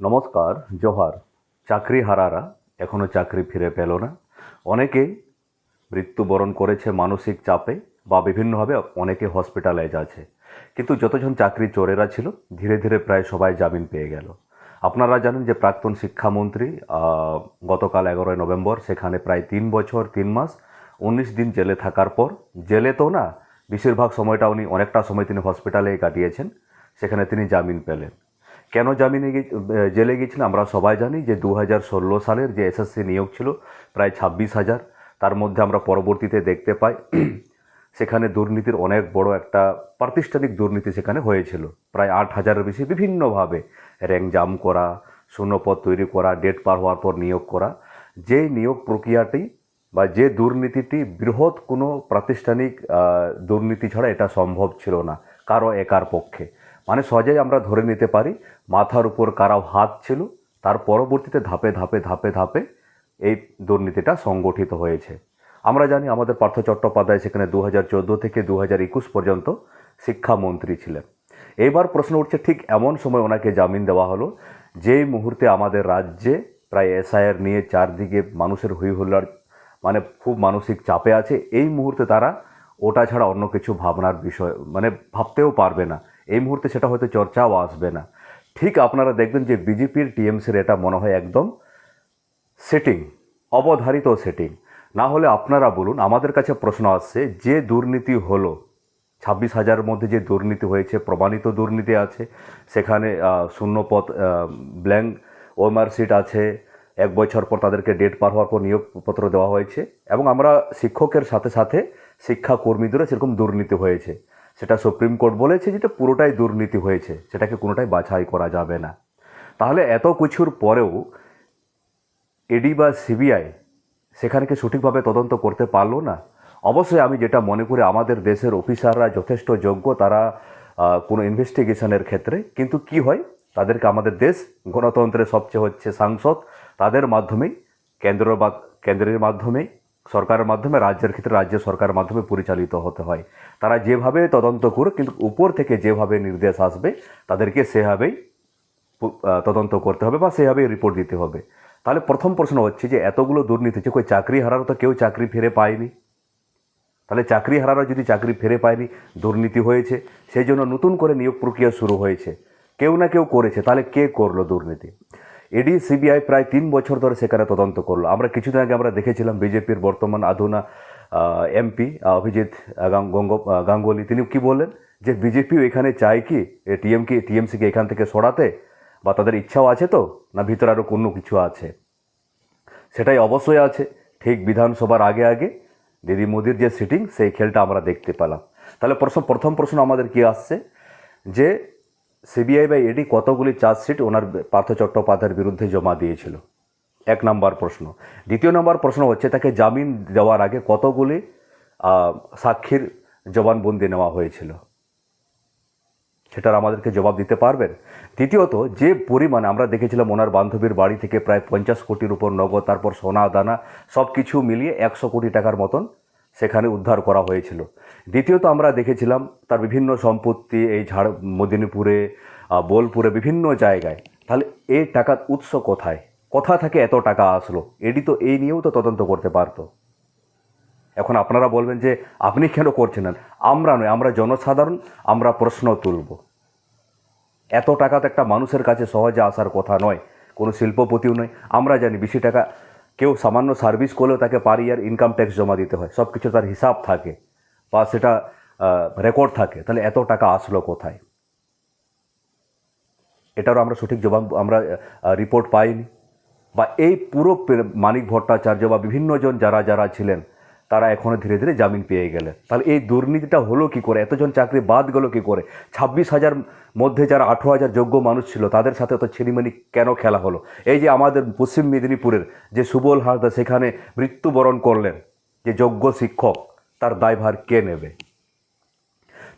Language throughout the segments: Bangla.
নমস্কার, জোহার। চাকরি হারারা এখনও চাকরি ফিরে পেল না। অনেকেই মৃত্যুবরণ করেছে মানসিক চাপে বা বিভিন্নভাবে অনেকে হসপিটালাইজ আছে কিন্তু যতজন চাকরি চোরেরা ছিল, ধীরে ধীরে প্রায় সবাই জামিন পেয়ে গেল। আপনারা জানেন যে প্রাক্তন শিক্ষামন্ত্রী গতকাল এগারোই নভেম্বর, সেখানে প্রায় তিন বছর, তিন মাস, উনিশ দিন জেলে থাকার পর, জেলে তো না, বেশিরভাগ সময়টা উনি অনেকটা সময় তিনি হসপিটালে কাটিয়েছেন, সেখানে তিনি জামিন পেলেন। কেন জামিনে জেলে গিয়েছিলেন আমরা সবাই জানি যে দু হাজার ষোলো সালের যে এসএসসি নিয়োগ ছিল, প্রায় ছাব্বিশ হাজার। তার মধ্যে আমরা পরবর্তীতে দেখতে পাই, সেখানে দুর্নীতির অনেক বড় একটা প্রাতিষ্ঠানিক দুর্নীতি সেখানে হয়েছিল। প্রায় আট হাজারের বেশি বিভিন্নভাবে র্যাঙ্ক জাম করা, শূন্যপদ তৈরি করা, ডেট পার হওয়ার পর নিয়োগ করা। যে নিয়োগ প্রক্রিয়াটি বা যে দুর্নীতিটি বৃহৎ কোনো প্রাতিষ্ঠানিক দুর্নীতি ছাড়া এটা সম্ভব ছিল না, কারও একার পক্ষে। মানে সহজেই আমরা ধরে নিতে পারি, মাথার উপর কারাও হাত ছিল, তার পরবর্তীতে ধাপে ধাপে ধাপে ধাপে এই দুর্নীতিটা সংগঠিত হয়েছে। আমরা জানি আমাদের পার্থ চট্টোপাধ্যায় সেখানে দু হাজার চোদ্দ থেকে দু হাজার একুশ পর্যন্ত শিক্ষামন্ত্রী ছিলেন। এইবার প্রশ্ন উঠছে, ঠিক এমন সময় ওনাকে জামিন দেওয়া হলো, যেই মুহূর্তে আমাদের রাজ্যে প্রায় এসআইআর নিয়ে চারদিকে মানুষের হুই হুল্লার মানে খুব মানসিক চাপে আছে, এই মুহূর্তে তারা ওটা ছাড়া অন্য কিছু ভাবনার বিষয় মানে ভাবতেও পারবে না। এই মুহূর্তে সেটা হয়তো চর্চাও আসবে না। ঠিক আপনারা দেখবেন যে বিজেপির টিএমসির এটা মনে হয় একদম সেটিং অবধারিত সেটিং না হলে আপনারা বলুন, আমাদের কাছে প্রশ্ন আসছে, যে দুর্নীতি হলো, ছাব্বিশ হাজারের মধ্যে যে দুর্নীতি হয়েছে, প্রমাণিত দুর্নীতি আছে, সেখানে শূন্যপথ ব্ল্যাঙ্ক ওএমআর সিট আছে, এক বছর পর তাদেরকে ডেট পার হওয়ার পর নিয়োগপত্র দেওয়া হয়েছে, এবং আমরা শিক্ষকের সাথে সাথে শিক্ষাকর্মীদেরও সেরকম দুর্নীতি হয়েছে। সেটা সুপ্রিম কোর্ট বলেছে যেটা পুরোটাই দুর্নীতি হয়েছে, সেটাকে কোনোটাই বাছাই করা যাবে না। তাহলে এত কিছুর পরেও এডি বা সিবিআই সেখানে সঠিকভাবে তদন্ত করতে পারল না? অবশ্যই আমি যেটা মনে করি, আমাদের দেশের অফিসাররা যথেষ্ট যোগ্য, তারা কোনো ইনভেস্টিগেশনের ক্ষেত্রে। কিন্তু কি হয়? তাদেরকে আমাদের দেশ গণতন্ত্রের সবচেয়ে হচ্ছে সাংসদ। তাদের মাধ্যমেই, কেন্দ্র বা, কেন্দ্রের মাধ্যমেই সরকারের মাধ্যমে, রাজ্যের ক্ষেত্রে রাজ্য সরকারের মাধ্যমে পরিচালিত হতে হয়। তারা যেভাবে তদন্ত করুক, কিন্তু উপর থেকে যেভাবে নির্দেশ আসবে, তাদেরকে সেভাবেই তদন্ত করতে হবে বা সেভাবেই রিপোর্ট দিতে হবে। তাহলে প্রথম প্রশ্ন হচ্ছে যে, এতগুলো দুর্নীতি হচ্ছে, কই চাকরি হারারও তো কেউ চাকরি ফিরে পায়নি? তাহলে চাকরি হারারও যদি চাকরি ফিরে পায়নি, দুর্নীতি হয়েছে, সেই জন্য নতুন করে নিয়োগ প্রক্রিয়া শুরু হয়েছে। কেউ না কেউ করেছে, তাহলে কে করল দুর্নীতি? এডি, সিবিআই প্রায় তিন বছর ধরে সেখানে তদন্ত করল। আমরা কিছুদিন আগে আমরা দেখেছিলাম বিজেপির বর্তমান আধুনা এমপি অভিজিৎ গাঙ্গুলি। তিনি কি বললেন? যে বিজেপিও এখানে চায় কি? টিএমকে টিএমসিকে এখান থেকে সরাতে? বা তাদের ইচ্ছাও আছে তো? না ভিতরে আরও কোনো কিছু আছে? সেটাই অবশ্যই আছে। ঠিক বিধানসভার আগে আগে দিদি মোদির যে সিটিং সেই খেলটা আমরা দেখতে পেলাম। তাহলে প্রশ্ন প্রথম প্রশ্ন আমাদের কি আসছে? যে সিবিআই বা ইডি কতগুলি চার্জশিট ওনার পার্থ চট্টোপাধ্যায়ের বিরুদ্ধে জমা দিয়েছিল? এক নম্বর প্রশ্ন। দ্বিতীয় নম্বর প্রশ্ন হচ্ছে, তাকে জামিন দেওয়ার আগে কতগুলি সাক্ষীর জবানবন্দি নেওয়া হয়েছিল? সেটার আমাদেরকে জবাব দিতে পারবেন। তৃতীয়ত যে পরিমাণে আমরা দেখেছিলাম ওনার বান্ধবীর বাড়ি থেকে প্রায় পঞ্চাশ কোটির উপর নগদ, তারপর সোনা, দানা সব কিছু মিলিয়ে একশো কোটি টাকার মতন সেখানে উদ্ধার করা হয়েছিল। দ্বিতীয়ত আমরা দেখেছিলাম তার বিভিন্ন সম্পত্তি এই ঝাড় মদিনীপুরে বোলপুরে বিভিন্ন জায়গায়। তাহলে এই টাকার উৎস কোথায়? কোথা থেকে এত টাকা আসলো? এটি তো এই নিয়েও তো তদন্ত করতে পারতো। এখন আপনারা বলবেন যে আপনি কেন করছেন আমরা নয়, আমরা জনসাধারণ, আমরা প্রশ্ন তুলব। এত টাকা তো একটা মানুষের কাছে সহজে আসার কথা নয়। কোনো শিল্পপতিও নয়। আমরা জানি বেশি টাকা কেউ সামান্য সার্ভিস করলেও তাকে পার ইয়ার ইনকাম ট্যাক্স জমা দিতে হয়। সব কিছু তার হিসাব থাকে বা সেটা রেকর্ড থাকে। তাহলে এত টাকা আসলো কোথায়? এটারও আমরা সঠিক জবাব, আমরা রিপোর্ট পাইনি। বা এই পুরো মানিক ভট্টাচার্য বা বিভিন্নজন যারা যারা ছিলেন তারা এখনও ধীরে ধীরে জামিন পেয়ে গেলে। তাহলে এই দুর্নীতিটা হলো কি করে? এতজন চাকরি বাদ গেলো কি করে? ছাব্বিশ হাজার মধ্যে যারা আঠেরো হাজার যোগ্য মানুষ ছিল, তাদের সাথে তো ছিনিমিনি কেন খেলা হলো? এই যে আমাদের পশ্চিম মেদিনীপুরের যে সুবল হাসদা সেখানে মৃত্যুবরণ করলেন যে যোগ্য শিক্ষক, তার দায়ভার কে নেবে?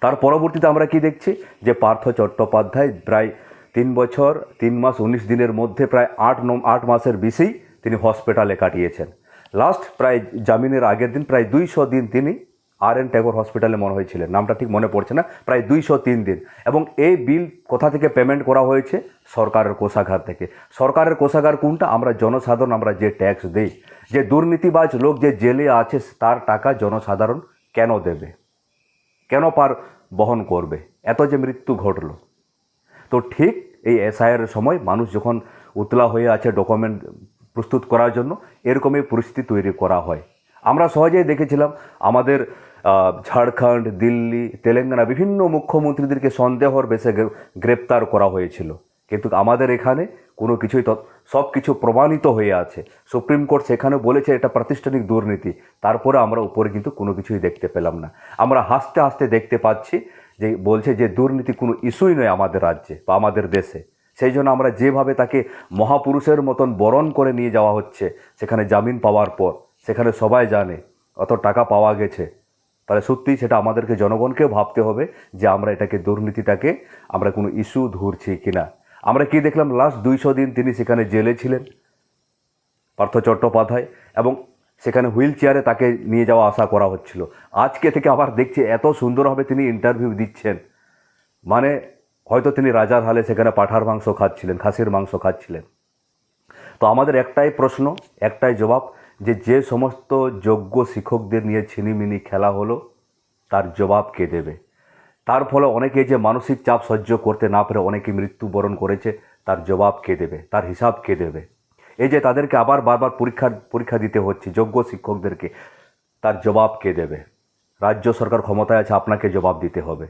তার পরবর্তীতে আমরা কি দেখছি? যে পার্থ চট্টোপাধ্যায় প্রায় তিন বছর, তিন মাস, উনিশ দিনের মধ্যে প্রায় আট ন আট মাসের বেশি তিনি হসপিটালে কাটিয়েছেন। লাস্ট প্রায় জামিনের আগের দিন প্রায় দুইশো দিন তিনি আর এন ট্যাগর হসপিটালে মনে হয়েছিলেন। নামটা ঠিক মনে পড়ছে না। প্রায় দুইশো তিন দিন। এবং এই বিল কোথা থেকে পেমেন্ট করা হয়েছে? সরকারের কোষাগার থেকে। সরকারের কোষাগার কোনটা? আমরা জনসাধারণ আমরা যে ট্যাক্স দিই, যে দুর্নীতিবাজ লোক যে জেলে আছে, তার টাকা জনসাধারণ কেন দেবে? কেন পার বহন করবে? এত যে মৃত্যু ঘটলো। তো ঠিক এই এসআইয়ের সময় মানুষ যখন উতলা হয়ে আছে ডকুমেন্ট প্রস্তুত করার জন্য এরকমই পরিস্থিতি তৈরি করা হয়। আমরা সহজেই দেখেছিলাম আমাদের ঝাড়খণ্ড, দিল্লি, তেলেঙ্গানা বিভিন্ন মুখ্যমন্ত্রীদেরকে সন্দেহর বেশে গ্রেপ্তার করা হয়েছিল। কিন্তু আমাদের এখানে কোনো কিছুই তৎ, সব কিছু প্রমাণিত হয়ে আছে। সুপ্রিম কোর্ট সেখানে বলেছে এটা প্রাতিষ্ঠানিক দুর্নীতি। তারপরে আমরা উপরে কিন্তু কোনো কিছুই দেখতে পেলাম না। আমরা হাসতে হাসতে দেখতে পাচ্ছি যে, বলছে যে দুর্নীতি কোনো ইস্যুই নয় আমাদের রাজ্যে বা আমাদের দেশে। সেই জন্য আমরা যেভাবে তাকে মহাপুরুষের মতন বরণ করে নিয়ে যাওয়া হচ্ছে, সেখানে জামিন পাওয়ার পর, সেখানে সবাই জানে অত টাকা পাওয়া গেছে। তাহলে সত্যিই সেটা আমাদেরকে জনগণকেও ভাবতে হবে যে আমরা এটাকে, দুর্নীতিটাকে, আমরা কোনো ইস্যু ধরছি কিনা। আমরা কি দেখলাম লাস্ট দুইশো দিন তিনি সেখানে জেলে ছিলেন, পার্থ চট্টোপাধ্যায়, এবং সেখানে হুইল চেয়ারে তাকে নিয়ে যাওয়া আশা করা হচ্ছিল। আজকে থেকে আবার দেখছি, এত সুন্দরভাবে তিনি ইন্টারভিউ দিচ্ছেন। মানে হয়তো তিনি রাজার হালে সেখানে পাঠার মাংস খাচ্ছিলেন, খাসির মাংস খাচ্ছিলেন। তো আমাদের একটাই প্রশ্ন, একটাই জবাব, যে যে সমস্ত যোগ্য শিক্ষকদের নিয়ে ছিনিমিনি খেলা হলো, তার জবাব কে দেবে? তার ফলে অনেকে যে মানসিক চাপ সহ্য করতে না পেরে অনেকে মৃত্যুবরণ করেছে, তার জবাব কে দেবে? তার হিসাব কে দেবে? এই যে তাদেরকে আবার বারবার পরীক্ষা পরীক্ষা দিতে হচ্ছে, যোগ্য শিক্ষকদেরকে, তার জবাব কে দেবে? রাজ্য সরকার ক্ষমতায় আছে, আপনাকে জবাব দিতে হবে।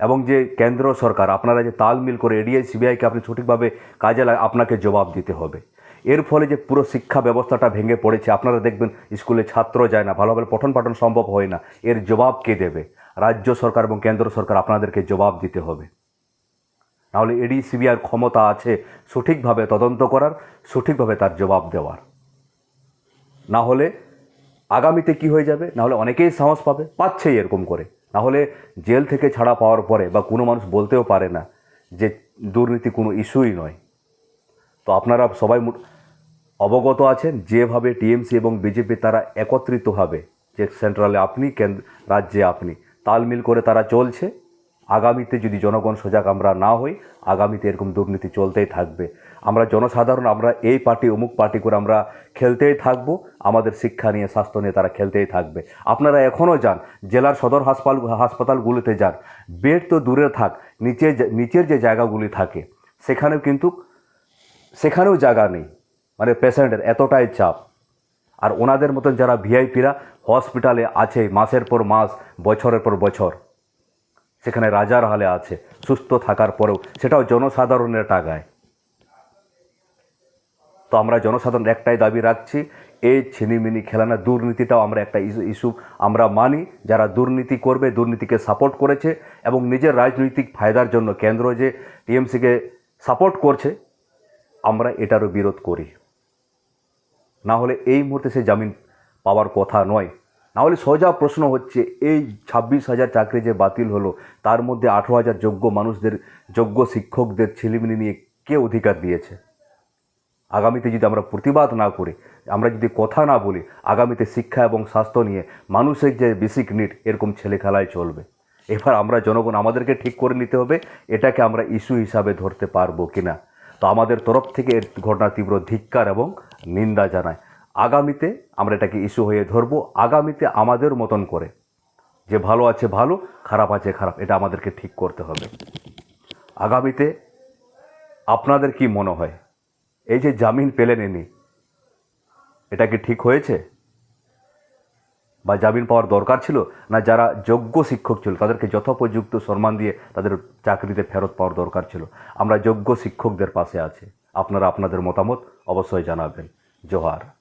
এবং যে কেন্দ্র সরকার, আপনারা যে তালমিল করে এডিআই, সিবিআইকে আপনি সঠিকভাবে কাজে লাগা আপনাকে জবাব দিতে হবে। এর ফলে যে পুরো শিক্ষা ব্যবস্থাটা ভেঙে পড়েছে, আপনারা দেখবেন স্কুলে ছাত্র যায় না, ভালোভাবে পঠন পাঠন সম্ভব হয় না। এর জবাব কে দেবে? রাজ্য সরকার এবং কেন্দ্র সরকার আপনাদেরকে জবাব দিতে হবে। নাহলে এডি, সিবিআইয়ের ক্ষমতা আছে সঠিকভাবে তদন্ত করার, সঠিকভাবে তার জবাব দেওয়ার। না হলে আগামীতে কি হয়ে যাবে? না হলে অনেকেই সাহস পাবে, পাচ্ছেই এরকম করে। না হলে জেল থেকে ছাড়া পাওয়ার পরে বা কোনো মানুষ বলতেও পারে না যে দুর্নীতি কোনো ইস্যুই নয়। তো আপনারা সবাই অবগত আছেন যেভাবে টিএমসি এবং বিজেপি তারা একত্রিতভাবে যে সেন্ট্রালে আপনি, কেন্দ্র রাজ্যে আপনি। তালমিল করে তারা চলছে। আগামীতে যদি জনগণ সজাগ আমরা না হই, আগামীতে এরকম দুর্নীতি চলতেই থাকবে। আমরা জনসাধারণ, আমরা এই পার্টি, অমুক পার্টি করে আমরা খেলতেই থাকব। আমাদের শিক্ষা নিয়ে, স্বাস্থ্য নিয়ে তারা খেলতেই থাকবে। আপনারা এখনও যান, জেলার সদর হাসপাতাল হাসপাতালগুলিতে যান। বেড তো দূরে থাক, নিচে নিচের যে জায়গাগুলি থাকে, সেখানেও কিন্তু, সেখানেও জায়গা নেই। মানে পেশেন্টের এতটাই চাপ। আর ওনাদের মতন যারা ভিআইপিরা, হসপিটালে আছে, মাসের পর মাস, বছরের পর বছর, সেখানে রাজার হালে আছে, সুস্থ থাকার পরেও, সেটাও জনসাধারণের টাকায়। তো আমরা জনসাধারণ একটাই দাবি রাখছি, এই ছিনিমিনি খেলানা দুর্নীতিটাও আমরা একটা ইস্যু আমরা মানি, যারা দুর্নীতি করবে, দুর্নীতিকে সাপোর্ট করেছে এবং নিজের রাজনৈতিক ফায়দার জন্য কেন্দ্র যে টিএমসিকে সাপোর্ট করছে, আমরা এটারও বিরোধ করি। না হলে এই মুহূর্তে সে জামিন পাওয়ার কথা নয়। না হলে সোজা প্রশ্ন হচ্ছে, এই ছাব্বিশ হাজার চাকরি যে বাতিল হলো, তার মধ্যে আঠেরো হাজার যোগ্য মানুষদের, যোগ্য শিক্ষকদের ছেলেমেলে নিয়ে কে অধিকার দিয়েছে? আগামীতে যদি আমরা প্রতিবাদ না করি, আমরা যদি কথা না বলি, আগামীতে শিক্ষা এবং স্বাস্থ্য নিয়ে মানুষের যে বেসিক নিড এরকম ছেলে খেলায় চলবে। এবার আমরা জনগণ আমাদেরকে ঠিক করে নিতে হবে, এটাকে আমরা ইস্যু হিসাবে ধরতে পারব কিনা। তো আমাদের তরফ থেকে এর ঘটনা তীব্র ধিক্কার এবং নিন্দা জানায়। আগামীতে আমরা এটাকে ইস্যু হয়ে ধরবো, আগামীতে আমাদের মতন করে। যে ভালো আছে ভালো, খারাপ আছে খারাপ, এটা আমাদেরকে ঠিক করতে হবে। আগামীতে আপনাদের কি মনে হয়? এই যে জামিন পেলেন ইনি, এটা কি ঠিক হয়েছে? বা জামিন পাওয়ার দরকার ছিল? না যারা যোগ্য শিক্ষক ছিল, তাদেরকে যথোপযুক্ত সম্মান দিয়ে তাদের চাকরিতে ফেরত পাওয়ার দরকার ছিল? আমরা যোগ্য শিক্ষকদের পাশে আছি। আপনারা আপনাদের মতামত অবশ্যই জানাবেন। জোহার।